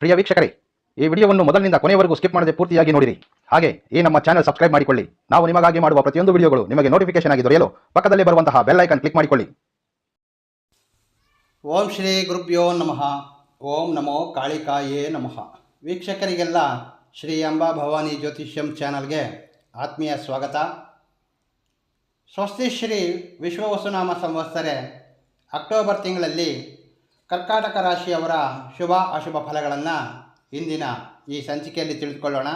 ಪ್ರಿಯ ವೀಕ್ಷಕರೇ, ಈ ವಿಡಿಯೋವನ್ನು ಮೊದಲಿನಿಂದ ಕೊನೆಯವರೆಗೂ ಸ್ಕಿಪ್ ಮಾಡದೆ ಪೂರ್ತಿಯಾಗಿ ನೋಡಿರಿ. ಹಾಗೆ, ಈ ನಮ್ಮ ಚಾನಲ್ ಸಬ್ಸ್ಕ್ರೈಬ್ ಮಾಡಿಕೊಳ್ಳಿ. ನಾವು ನಿಮಗಾಗಿ ಮಾಡುವ ಪ್ರತಿಯೊಂದು ವಿಡಿಯೋಗಳು ನಿಮಗೆ ನೋಟಿಫಿಕೇಶನ್ ಆಗಿ ದೊರೆಯಲು ಪಕ್ಕದಲ್ಲಿ ಬರುವಂತಹ ಬೆಲ್ ಐಕಾನ್ ಕ್ಲಿಕ್ ಮಾಡಿಕೊಳ್ಳಿ. ಓಂ ಶ್ರೀ ಗುರುಭ್ಯೋ ನಮಃ. ಓಂ ನಮೋ ಕಾಳಿಕಾಯೇ ನಮಃ. ವೀಕ್ಷಕರಿಗೆಲ್ಲ ಶ್ರೀ ಅಂಬಾ ಭವಾನಿ ಜ್ಯೋತಿಷ್ಯಂ ಚಾನಲ್ಗೆ ಆತ್ಮೀಯ ಸ್ವಾಗತ. ಸ್ವಸ್ತಿ ಶ್ರೀ ವಿಶ್ವವಸುನಾಮ ಸಂವತ್ಸರೆ, ಅಕ್ಟೋಬರ್ ತಿಂಗಳಲ್ಲಿ ಕರ್ಕಾಟಕ ರಾಶಿಯವರ ಶುಭ ಅಶುಭ ಫಲಗಳನ್ನು ಇಂದಿನ ಈ ಸಂಚಿಕೆಯಲ್ಲಿ ತಿಳಿದುಕೊಳ್ಳೋಣ.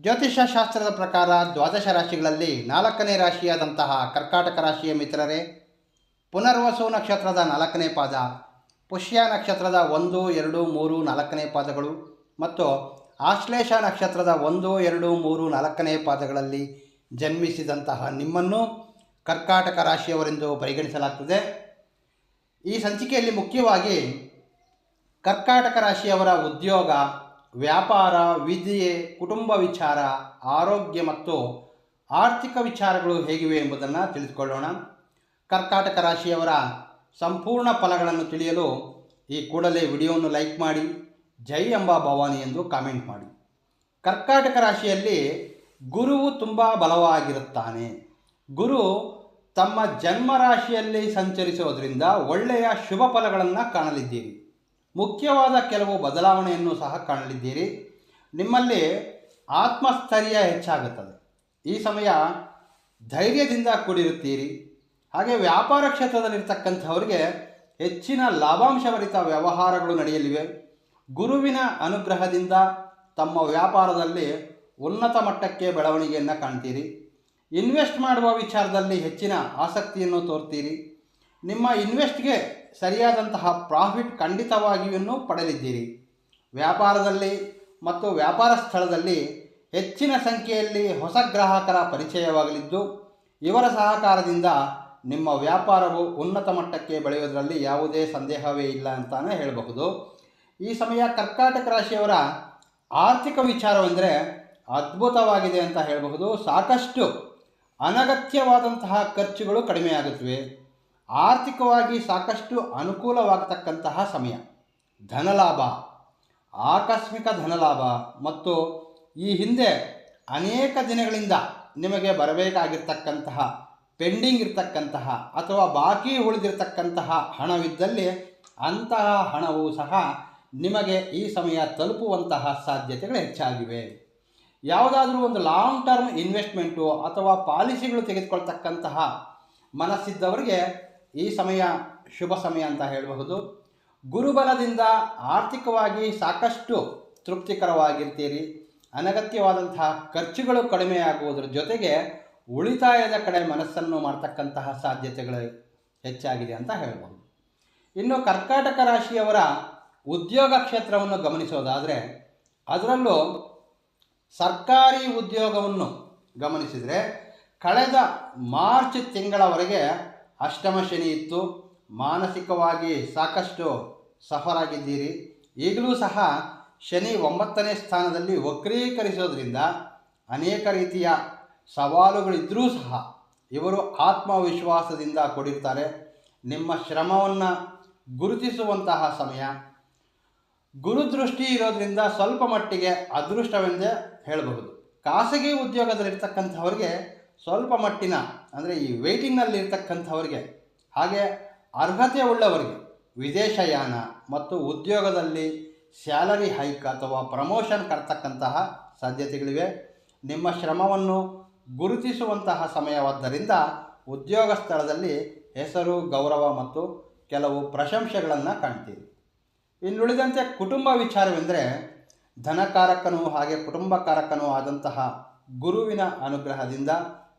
ಜ್ಯೋತಿಷ್ಯ ಶಾಸ್ತ್ರದ ಪ್ರಕಾರ ದ್ವಾದಶ ರಾಶಿಗಳಲ್ಲಿ ನಾಲ್ಕನೇ ರಾಶಿಯಾದಂತಹ ಕರ್ಕಾಟಕ ರಾಶಿಯ ಮಿತ್ರರೇ, ಪುನರ್ವಸು ನಕ್ಷತ್ರದ ನಾಲ್ಕನೇ ಪಾದ, ಪುಷ್ಯ ನಕ್ಷತ್ರದ ಒಂದು, ಎರಡು, ಮೂರು, ನಾಲ್ಕನೇ ಪಾದಗಳು ಮತ್ತು ಆಶ್ಲೇಷ ನಕ್ಷತ್ರದ ಒಂದು, ಎರಡು, ಮೂರು, ನಾಲ್ಕನೇ ಪಾದಗಳಲ್ಲಿ ಜನ್ಮಿಸಿದಂತಹ ನಿಮ್ಮನ್ನು ಕರ್ಕಾಟಕ ರಾಶಿಯವರೆಂದು ಪರಿಗಣಿಸಲಾಗ್ತದೆ. ಈ ಸಂಚಿಕೆಯಲ್ಲಿ ಮುಖ್ಯವಾಗಿ ಕರ್ಕಾಟಕ ರಾಶಿಯವರ ಉದ್ಯೋಗ, ವ್ಯಾಪಾರ, ವಿದ್ಯೆ, ಕುಟುಂಬ ವಿಚಾರ, ಆರೋಗ್ಯ ಮತ್ತು ಆರ್ಥಿಕ ವಿಚಾರಗಳು ಹೇಗಿವೆ ಎಂಬುದನ್ನು ತಿಳಿದುಕೊಳ್ಳೋಣ. ಕರ್ಕಾಟಕ ರಾಶಿಯವರ ಸಂಪೂರ್ಣ ಫಲಗಳನ್ನು ತಿಳಿಯಲು ಈ ಕೂಡಲೇ ವಿಡಿಯೋವನ್ನು ಲೈಕ್ ಮಾಡಿ, ಜೈ ಅಂಬಾ ಭವಾನಿ ಎಂದು ಕಾಮೆಂಟ್ ಮಾಡಿ. ಕರ್ಕಾಟಕ ರಾಶಿಯಲ್ಲಿ ಗುರುವು ತುಂಬ ಬಲವಾಗಿರುತ್ತಾನೆ. ಗುರು ತಮ್ಮ ಜನ್ಮ ರಾಶಿಯಲ್ಲಿ ಸಂಚರಿಸೋದ್ರಿಂದ ಒಳ್ಳೆಯ ಶುಭ ಫಲಗಳನ್ನು ಕಾಣಲಿದ್ದೀರಿ. ಮುಖ್ಯವಾದ ಕೆಲವು ಬದಲಾವಣೆಯನ್ನು ಸಹ ಕಾಣಲಿದ್ದೀರಿ. ನಿಮ್ಮಲ್ಲಿ ಆತ್ಮಸ್ಥೈರ್ಯ ಹೆಚ್ಚಾಗುತ್ತದೆ. ಈ ಸಮಯ ಧೈರ್ಯದಿಂದ ಕೂಡಿರುತ್ತೀರಿ. ಹಾಗೆ ವ್ಯಾಪಾರ ಕ್ಷೇತ್ರದಲ್ಲಿರ್ತಕ್ಕಂಥವರಿಗೆ ಹೆಚ್ಚಿನ ಲಾಭಾಂಶಭರಿತ ವ್ಯವಹಾರಗಳು ನಡೆಯಲಿವೆ. ಗುರುವಿನ ಅನುಗ್ರಹದಿಂದ ತಮ್ಮ ವ್ಯಾಪಾರದಲ್ಲಿ ಉನ್ನತ ಮಟ್ಟಕ್ಕೆ ಬೆಳವಣಿಗೆಯನ್ನು ಕಾಣ್ತೀರಿ. ಇನ್ವೆಸ್ಟ್ ಮಾಡುವ ವಿಚಾರದಲ್ಲಿ ಹೆಚ್ಚಿನ ಆಸಕ್ತಿಯನ್ನು ತೋರ್ತೀರಿ. ನಿಮ್ಮ ಇನ್ವೆಸ್ಟ್ಗೆ ಸರಿಯಾದಂತಹ ಪ್ರಾಫಿಟ್ ಖಂಡಿತವಾಗಿಯೂ ಪಡೆದಿದ್ದೀರಿ. ವ್ಯಾಪಾರದಲ್ಲಿ ಮತ್ತು ವ್ಯಾಪಾರ ಸ್ಥಳದಲ್ಲಿ ಹೆಚ್ಚಿನ ಸಂಖ್ಯೆಯಲ್ಲಿ ಹೊಸ ಗ್ರಾಹಕರ ಪರಿಚಯವಾಗಲಿದ್ದು, ಇವರ ಸಹಕಾರದಿಂದ ನಿಮ್ಮ ವ್ಯಾಪಾರವು ಉನ್ನತ ಮಟ್ಟಕ್ಕೆ ಬೆಳೆಯುವುದರಲ್ಲಿ ಯಾವುದೇ ಸಂದೇಹವೇ ಇಲ್ಲ ಅಂತಾನೆ ಹೇಳಬಹುದು. ಈ ಸಮಯ ಕರ್ಕಾಟಕ ರಾಶಿಯವರ ಆರ್ಥಿಕ ವಿಚಾರವೆಂದರೆ ಅದ್ಭುತವಾಗಿದೆ ಅಂತ ಹೇಳಬಹುದು. ಸಾಕಷ್ಟು ಅನಗತ್ಯವಾದಂತಹ ಖರ್ಚುಗಳು ಕಡಿಮೆಯಾಗುತ್ತವೆ. ಆರ್ಥಿಕವಾಗಿ ಸಾಕಷ್ಟು ಅನುಕೂಲವಾಗತಕ್ಕಂತಹ ಸಮಯ. ಧನಲಾಭ, ಆಕಸ್ಮಿಕ ಧನಲಾಭ ಮತ್ತು ಈ ಹಿಂದೆ ಅನೇಕ ದಿನಗಳಿಂದ ನಿಮಗೆ ಬರಬೇಕಾಗಿರ್ತಕ್ಕಂತಹ, ಪೆಂಡಿಂಗ್ ಇರತಕ್ಕಂತಹ ಅಥವಾ ಬಾಕಿ ಉಳಿದಿರ್ತಕ್ಕಂತಹ ಹಣವಿದ್ದಲ್ಲಿ ಅಂತಹ ಹಣವು ಸಹ ನಿಮಗೆ ಈ ಸಮಯ ತಲುಪುವಂತಹ ಸಾಧ್ಯತೆಗಳು ಹೆಚ್ಚಾಗಿವೆ. ಯಾವುದಾದ್ರೂ ಒಂದು ಲಾಂಗ್ ಟರ್ಮ್ ಇನ್ವೆಸ್ಟ್ಮೆಂಟು ಅಥವಾ ಪಾಲಿಸಿಗಳು ತೆಗೆದುಕೊಳ್ತಕ್ಕಂತಹ ಮನಸ್ಸಿದ್ದವರಿಗೆ ಈ ಸಮಯ ಶುಭ ಸಮಯ ಅಂತ ಹೇಳಬಹುದು. ಗುರುಬಲದಿಂದ ಆರ್ಥಿಕವಾಗಿ ಸಾಕಷ್ಟು ತೃಪ್ತಿಕರವಾಗಿರ್ತೀರಿ. ಅನಗತ್ಯವಾದಂತಹ ಖರ್ಚುಗಳು ಕಡಿಮೆಯಾಗುವುದರ ಜೊತೆಗೆ ಉಳಿತಾಯದ ಕಡೆ ಮನಸ್ಸನ್ನು ಮಾಡ್ತಕ್ಕಂತಹ ಸಾಧ್ಯತೆಗಳು ಹೆಚ್ಚಾಗಿದೆ ಅಂತ ಹೇಳಬಹುದು. ಇನ್ನು ಕರ್ಕಾಟಕ ರಾಶಿಯವರ ಉದ್ಯೋಗ ಕ್ಷೇತ್ರವನ್ನು ಗಮನಿಸೋದಾದರೆ, ಅದರಲ್ಲೂ ಸರ್ಕಾರಿ ಉದ್ಯೋಗವನ್ನು ಗಮನಿಸಿದರೆ ಕಳೆದ ಮಾರ್ಚ್ ತಿಂಗಳವರೆಗೆ ಅಷ್ಟಮ ಶನಿ ಇತ್ತು. ಮಾನಸಿಕವಾಗಿ ಸಾಕಷ್ಟು ಸಫರ್ ಆಗಿದ್ದೀರಿ. ಈಗಲೂ ಸಹ ಶನಿ ಒಂಬತ್ತನೇ ಸ್ಥಾನದಲ್ಲಿ ವಕ್ರೀಕರಿಸೋದ್ರಿಂದ ಅನೇಕ ರೀತಿಯ ಸವಾಲುಗಳಿದ್ದರೂ ಸಹ ಇವರು ಆತ್ಮವಿಶ್ವಾಸದಿಂದ ಕೊಡಿರ್ತಾರೆ. ನಿಮ್ಮ ಶ್ರಮವನ್ನು ಗುರುತಿಸುವಂತಹ ಸಮಯ. ಗುರುದೃಷ್ಟಿ ಇರೋದರಿಂದ ಸ್ವಲ್ಪ ಮಟ್ಟಿಗೆ ಅದೃಷ್ಟವೆಂದೇ ಹೇಳಬಹುದು. ಖಾಸಗಿ ಉದ್ಯೋಗದಲ್ಲಿರ್ತಕ್ಕಂಥವ್ರಿಗೆ ಸ್ವಲ್ಪ ಮಟ್ಟಿನ, ಅಂದರೆ ಈ ವೇಟಿಂಗ್ನಲ್ಲಿ ಇರ್ತಕ್ಕಂಥವ್ರಿಗೆ ಹಾಗೆ ಅರ್ಹತೆ ಉಳ್ಳವರಿಗೆ ವಿದೇಶಯಾನ ಮತ್ತು ಉದ್ಯೋಗದಲ್ಲಿ ಸ್ಯಾಲರಿ ಹೈಕ್ ಅಥವಾ ಪ್ರಮೋಷನ್ ಕರ್ತಕ್ಕಂತಹ ಸಾಧ್ಯತೆಗಳಿವೆ. ನಿಮ್ಮ ಶ್ರಮವನ್ನು ಗುರುತಿಸುವಂತಹ ಸಮಯವಾದ್ದರಿಂದ ಉದ್ಯೋಗ ಸ್ಥಳದಲ್ಲಿ ಹೆಸರು, ಗೌರವ ಮತ್ತು ಕೆಲವು ಪ್ರಶಂಸೆಗಳನ್ನು ಕಾಣ್ತೀರಿ. ಇನ್ನುಳಿದಂತೆ ಕುಟುಂಬ ವಿಚಾರವೆಂದರೆ ಧನಕಾರಕನೂ ಹಾಗೆ ಕುಟುಂಬಕಾರಕನೂ ಆದಂತಹ ಗುರುವಿನ ಅನುಗ್ರಹದಿಂದ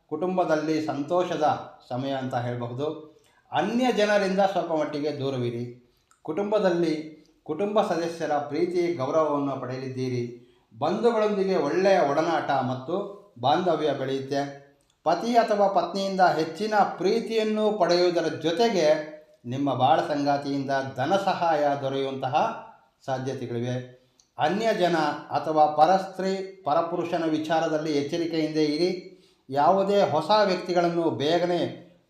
ಕುಟುಂಬದಲ್ಲಿ ಸಂತೋಷದ ಸಮಯ ಅಂತ ಹೇಳಬಹುದು. ಅನ್ಯ ಜನರಿಂದ ಸ್ವಲ್ಪ ಮಟ್ಟಿಗೆ ದೂರವಿರಿ. ಕುಟುಂಬದಲ್ಲಿ ಕುಟುಂಬ ಸದಸ್ಯರ ಪ್ರೀತಿ, ಗೌರವವನ್ನು ಪಡೆಯಲಿದ್ದೀರಿ. ಬಂಧುಗಳೊಂದಿಗೆ ಒಳ್ಳೆಯ ಒಡನಾಟ ಮತ್ತು ಬಾಂಧವ್ಯ ಬೆಳೆಯುತ್ತೆ. ಪತಿ ಅಥವಾ ಪತ್ನಿಯಿಂದ ಹೆಚ್ಚಿನ ಪ್ರೀತಿಯನ್ನು ಪಡೆಯುವುದರ ಜೊತೆಗೆ ನಿಮ್ಮ ಬಾಳ ಸಂಗಾತಿಯಿಂದ ಧನ ಸಹಾಯ ದೊರೆಯುವಂತಹ ಸಾಧ್ಯತೆಗಳಿವೆ. ಅನ್ಯ ಜನ ಅಥವಾ ಪರಸ್ತ್ರೀ, ಪರಪುರುಷನ ವಿಚಾರದಲ್ಲಿ ಎಚ್ಚರಿಕೆಯಿಂದ ಇರಿ. ಯಾವುದೇ ಹೊಸ ವ್ಯಕ್ತಿಗಳನ್ನು ಬೇಗನೆ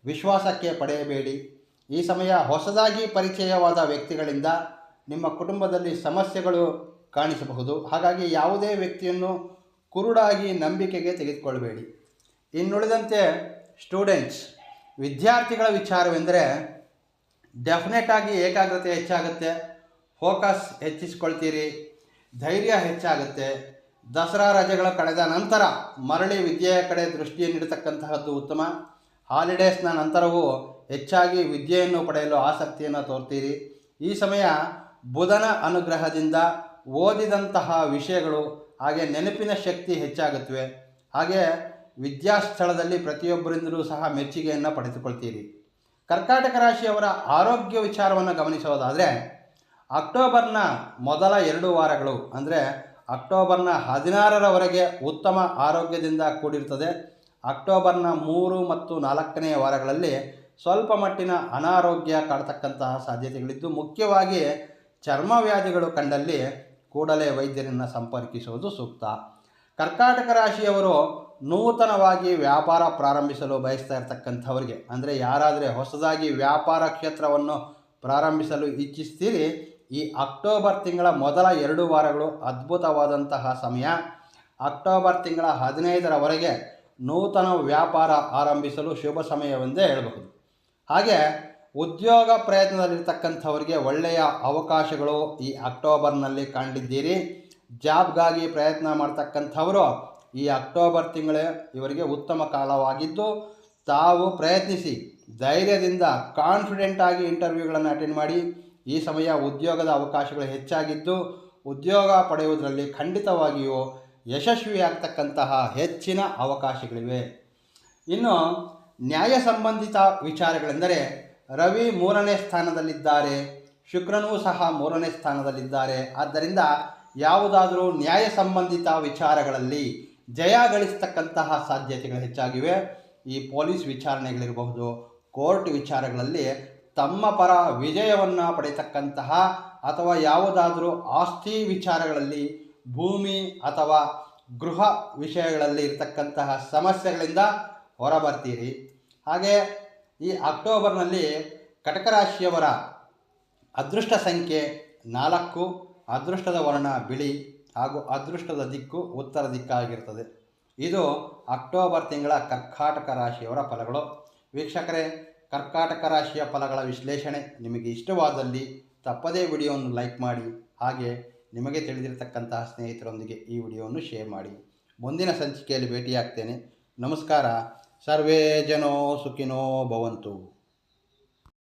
ವಿಶ್ವಾಸಕ್ಕೆ ಪಡೆಯಬೇಡಿ. ಈ ಸಮಯ ಹೊಸದಾಗಿ ಪರಿಚಯವಾದ ವ್ಯಕ್ತಿಗಳಿಂದ ನಿಮ್ಮ ಕುಟುಂಬದಲ್ಲಿ ಸಮಸ್ಯೆಗಳು ಕಾಣಿಸಬಹುದು. ಹಾಗಾಗಿ ಯಾವುದೇ ವ್ಯಕ್ತಿಯನ್ನು ಕುರುಡಾಗಿ ನಂಬಿಕೆಗೆ ತೆಗೆದುಕೊಳ್ಳಬೇಡಿ. ಇನ್ನುಳಿದಂತೆ ಸ್ಟೂಡೆಂಟ್ಸ್, ವಿದ್ಯಾರ್ಥಿಗಳ ವಿಚಾರವೆಂದರೆ ಡೆಫಿನೆಟ್ ಆಗಿ ಏಕಾಗ್ರತೆ ಹೆಚ್ಚಾಗುತ್ತೆ. ಫೋಕಸ್ ಹೆಚ್ಚಿಸ್ಕೊಳ್ತೀರಿ. ಧೈರ್ಯ ಹೆಚ್ಚಾಗುತ್ತೆ. ದಸರಾ ರಜೆಗಳ ಕಳೆದ ನಂತರ ಮರಳಿ ವಿದ್ಯೆಯ ಕಡೆ ದೃಷ್ಟಿಯನ್ನು ನೀಡತಕ್ಕಂತಹದ್ದು ಉತ್ತಮ. ಹಾಲಿಡೇಸ್ನ ನಂತರವೂ ಹೆಚ್ಚಾಗಿ ವಿದ್ಯೆಯನ್ನು ಪಡೆಯಲು ಆಸಕ್ತಿಯನ್ನು ತೋರ್ತೀರಿ. ಈ ಸಮಯ ಬುಧನ ಅನುಗ್ರಹದಿಂದ ಓದಿದಂತಹ ವಿಷಯಗಳು ಹಾಗೆ ನೆನಪಿನ ಶಕ್ತಿ ಹೆಚ್ಚಾಗುತ್ತವೆ. ಹಾಗೆ ವಿದ್ಯಾಸ್ಥಳದಲ್ಲಿ ಪ್ರತಿಯೊಬ್ಬರಿಂದಲೂ ಸಹ ಮೆಚ್ಚುಗೆಯನ್ನು ಪಡೆದುಕೊಳ್ತೀರಿ. ಕರ್ಕಾಟಕ ರಾಶಿಯವರ ಆರೋಗ್ಯ ವಿಚಾರವನ್ನು ಗಮನಿಸೋದಾದರೆ ಅಕ್ಟೋಬರ್ನ ಮೊದಲ ಎರಡು ವಾರಗಳು ಅಂದರೆ ಅಕ್ಟೋಬರ್ನ ಹದಿನಾರರವರೆಗೆ ಉತ್ತಮ ಆರೋಗ್ಯದಿಂದ ಕೂಡಿರ್ತದೆ. ಅಕ್ಟೋಬರ್ನ ಮೂರು ಮತ್ತು ನಾಲ್ಕನೆಯ ವಾರಗಳಲ್ಲಿ ಸ್ವಲ್ಪ ಮಟ್ಟಿನ ಅನಾರೋಗ್ಯ ಕಾಡ್ತಕ್ಕಂತಹ ಸಾಧ್ಯತೆಗಳಿದ್ದು, ಮುಖ್ಯವಾಗಿ ಚರ್ಮ ವ್ಯಾಧಿಗಳು ಕಂಡಲ್ಲಿ ಕೂಡಲೇ ವೈದ್ಯರನ್ನು ಸಂಪರ್ಕಿಸುವುದು ಸೂಕ್ತ. ಕರ್ಕಾಟಕ ರಾಶಿಯವರು ನೂತನವಾಗಿ ವ್ಯಾಪಾರ ಪ್ರಾರಂಭಿಸಲು ಬಯಸ್ತಾ ಇರ್ತಕ್ಕಂಥವ್ರಿಗೆ, ಅಂದರೆ ಯಾರಾದರೆ ಹೊಸದಾಗಿ ವ್ಯಾಪಾರ ಕ್ಷೇತ್ರವನ್ನು ಪ್ರಾರಂಭಿಸಲು ಇಚ್ಛಿಸ್ತೀರಿ ಈ ಅಕ್ಟೋಬರ್ ತಿಂಗಳ ಮೊದಲ ಎರಡು ವಾರಗಳು ಅದ್ಭುತವಾದಂತಹ ಸಮಯ. ಅಕ್ಟೋಬರ್ ತಿಂಗಳ ಹದಿನೈದರವರೆಗೆ ನೂತನ ವ್ಯಾಪಾರ ಆರಂಭಿಸಲು ಶುಭ ಸಮಯವೆಂದೇ ಹೇಳಬಹುದು. ಹಾಗೆ ಉದ್ಯೋಗ ಪ್ರಯತ್ನದಲ್ಲಿರ್ತಕ್ಕಂಥವರಿಗೆ ಒಳ್ಳೆಯ ಅವಕಾಶಗಳು ಈ ಅಕ್ಟೋಬರ್ನಲ್ಲಿ ಕಂಡಿದ್ದೀರಿ. ಜಾಬ್ಗಾಗಿ ಪ್ರಯತ್ನ ಮಾಡ್ತಕ್ಕಂಥವರು ಈ ಅಕ್ಟೋಬರ್ ತಿಂಗಳೇ ಇವರಿಗೆ ಉತ್ತಮ ಕಾಲವಾಗಿದ್ದು, ತಾವು ಪ್ರಯತ್ನಿಸಿ ಧೈರ್ಯದಿಂದ ಕಾನ್ಫಿಡೆಂಟ್ ಆಗಿ ಇಂಟರ್ವ್ಯೂಗಳನ್ನು ಅಟೆಂಡ್ ಮಾಡಿ ಈ ಸಮಯ ಉದ್ಯೋಗದ ಅವಕಾಶಗಳು ಹೆಚ್ಚಾಗಿದ್ದು ಉದ್ಯೋಗ ಪಡೆಯುವುದರಲ್ಲಿ ಖಂಡಿತವಾಗಿಯೂ ಯಶಸ್ವಿಯಾಗ್ತಕ್ಕಂತಹ ಹೆಚ್ಚಿನ ಅವಕಾಶಗಳಿವೆ. ಇನ್ನು ನ್ಯಾಯ ಸಂಬಂಧಿತ ವಿಚಾರಗಳೆಂದರೆ ರವಿ ಮೂರನೇ ಸ್ಥಾನದಲ್ಲಿದ್ದಾರೆ, ಶುಕ್ರನೂ ಸಹ ಮೂರನೇ ಸ್ಥಾನದಲ್ಲಿದ್ದಾರೆ. ಆದ್ದರಿಂದ ಯಾವುದಾದರೂ ನ್ಯಾಯ ಸಂಬಂಧಿತ ವಿಚಾರಗಳಲ್ಲಿ ಜಯ ಗಳಿಸ್ತಕ್ಕಂತಹ ಸಾಧ್ಯತೆಗಳು ಹೆಚ್ಚಾಗಿವೆ. ಈ ಪೊಲೀಸ್ ವಿಚಾರಣೆಗಳಿರಬಹುದು, ಕೋರ್ಟ್ ವಿಚಾರಗಳಲ್ಲಿ ತಮ್ಮ ಪರ ವಿಜಯವನ್ನು ಪಡೆಯತಕ್ಕಂತಹ ಅಥವಾ ಯಾವುದಾದರೂ ಆಸ್ತಿ ವಿಚಾರಗಳಲ್ಲಿ, ಭೂಮಿ ಅಥವಾ ಗೃಹ ವಿಷಯಗಳಲ್ಲಿ ಇರತಕ್ಕಂತಹ ಸಮಸ್ಯೆಗಳಿಂದ ಹೊರಬರ್ತೀರಿ. ಹಾಗೆ ಈ ಅಕ್ಟೋಬರ್ನಲ್ಲಿ ಕಟಕ ರಾಶಿಯವರ ಅದೃಷ್ಟ ಸಂಖ್ಯೆ ನಾಲ್ಕು, ಅದೃಷ್ಟದ ವರ್ಣ ಬಿಳಿ ಹಾಗೂ ಅದೃಷ್ಟದ ದಿಕ್ಕು ಉತ್ತರ ದಿಕ್ಕಾಗಿರ್ತದೆ. ಇದು ಅಕ್ಟೋಬರ್ ತಿಂಗಳ ಕರ್ಕಾಟಕ ರಾಶಿಯವರ ಫಲಗಳು. ವೀಕ್ಷಕರೇ ಕರ್ಕಾಟಕ ರಾಶಿಯ ಫಲಗಳ ವಿಶ್ಲೇಷಣೆ ನಿಮಗೆ ಇಷ್ಟವಾದಲ್ಲಿ ತಪ್ಪದೇ ವಿಡಿಯೋವನ್ನು ಲೈಕ್ ಮಾಡಿ ಹಾಗೆ ನಿಮಗೆ ತಿಳಿದಿರತಕ್ಕಂತಹ ಸ್ನೇಹಿತರೊಂದಿಗೆ ಈ ವಿಡಿಯೋವನ್ನು ಶೇರ್ ಮಾಡಿ. ಮುಂದಿನ ಸಂಚಿಕೆಯಲ್ಲಿ ಭೇಟಿಯಾಗ್ತೇನೆ. ನಮಸ್ಕಾರ. ಸರ್ವೇ ಜನೋ ಸುಖಿನೋ ಭವಂತು.